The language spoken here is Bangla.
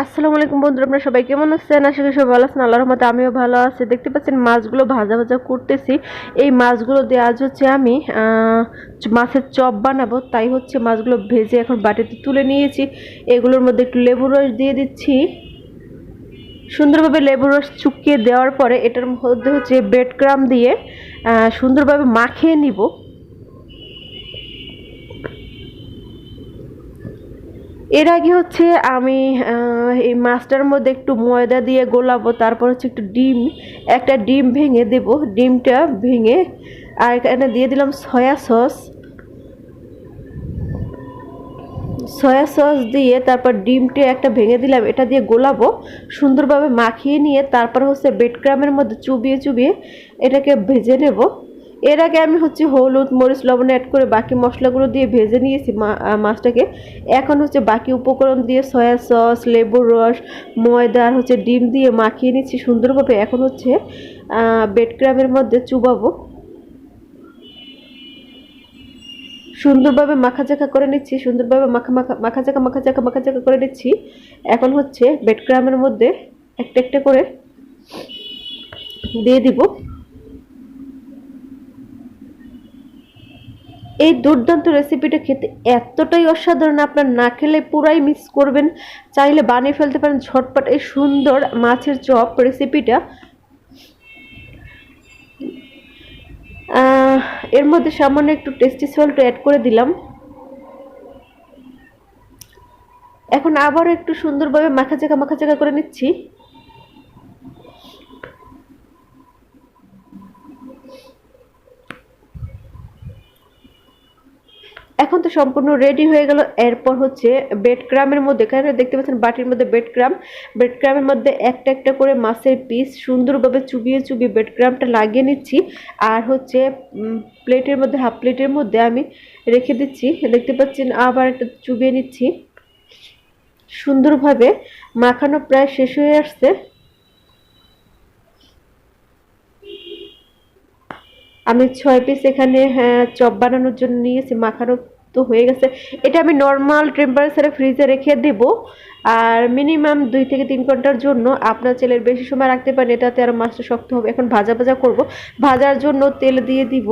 আসসালামু আলাইকুম বন্ধুরা, আপনারা সবাই কেমন আছেন? আশা করি সবাই ভালো আছেন, আল্লাহর রহমতে আমিও ভালো আছি। দেখতে পাচ্ছেন মাছগুলো ভাজা ভাজা করতেছি। এই মাছগুলো দিয়ে আজ হচ্ছে আমি মাছের চপ বানাবো। তাই হচ্ছে মাছগুলো ভেজে এখন বাটিতে তুলে নিয়েছি। এগুলোর মধ্যে একটু লেবুর রস দিয়ে দিচ্ছি। সুন্দরভাবে লেবুর রস চুকিয়ে দেওয়ার পরে এটার মধ্যে হচ্ছে ব্রেড ক্রাম দিয়ে সুন্দরভাবে মাখিয়ে নিব। এর আগে হচ্ছে আমি এই মাছটার মধ্যে একটু ময়দা দিয়ে গোলাবো, তারপর হচ্ছে একটু ডিম, একটা ডিম ভেঙে দেব, ডিমটা ভেঙে, আর এখানে দিয়ে দিলাম সয়া সস। সয়া সস দিয়ে তারপর ডিমটা একটা ভেঙে দিলাম, এটা দিয়ে গোলাবো, সুন্দরভাবে মাখিয়ে নিয়ে তারপর হচ্ছে বেড ক্রামের মধ্যে চুবিয়ে চুবিয়ে এটাকে ভেজে নেব। এর আগে আমি হচ্ছে হলুদ, মরিচ, লবণ অ্যাড করে বাকি মশলাগুলো দিয়ে ভেজে নিয়েছি মাছটাকে। এখন হচ্ছে বাকি উপকরণ দিয়ে সয়া সস লেবুর রস, ময়দা আর হচ্ছে ডিম দিয়ে মাখিয়ে নিচ্ছি সুন্দরভাবে। এখন হচ্ছে বেড ক্রামের মধ্যে চুবাবো। সুন্দরভাবে মাখা চাকা করে নিচ্ছি, সুন্দরভাবে মাখা মাখা মাখা চাকা মাখা চাকা মাখা চাকা করে নিচ্ছি। এখন হচ্ছে বেড ক্রামের মধ্যে একটা একটা করে দিয়ে দিব। এই দুর্দান্ত রেসিপিটা খেতে এতটাই অসাধারণ, আপনার না খেলে পুরাই মিস করবেন। চাইলে বানিয়ে ফেলতে পারেন ঝটপট এই সুন্দর মাছের চপ রেসিপিটা এর মধ্যে সামান্য একটু টেস্টি সল্ট অ্যাড করে দিলাম। এখন আবারও একটু সুন্দরভাবে মাখা চাকা মাখা চাকা করে নিচ্ছি। এখন তো সম্পূর্ণ রেডি হয়ে গেল। এরপর হচ্ছে বেড ক্রামের মধ্যে এখানে দেখতে পাচ্ছেন? বাটির মধ্যে বেড ক্রাম বেড ক্রামের মধ্যে একটা একটা করে মাছের পিস সুন্দরভাবে চুবিয়ে চুবিয়ে বেড ক্রামটা লাগিয়ে নিচ্ছি। আর হচ্ছে প্লেটের মধ্যে হাফ প্লেটের মধ্যে আমি রেখে দিচ্ছি। দেখতে পাচ্ছেন, আবার একটা চুবিয়ে নিচ্ছি। সুন্দরভাবে মাখানো প্রায় শেষ হয়ে আসছে। আমি ছয় পিস এখানে হ্যাঁ চপ বানানোর জন্য নিয়েছি, মাখানো তো হয়ে গেছে। এটা আমি নর্মাল টেম্পারেচারে ফ্রিজে রেখে দেব। আর মিনিমাম দুই থেকে তিন ঘণ্টার জন্য আপনার ছেলের বেশি সময় রাখতে পারেন। এটাতে আরও মাছটা শক্ত হবে। এখন ভাজা ভাজা করব। ভাজার জন্য তেল দিয়ে দিব।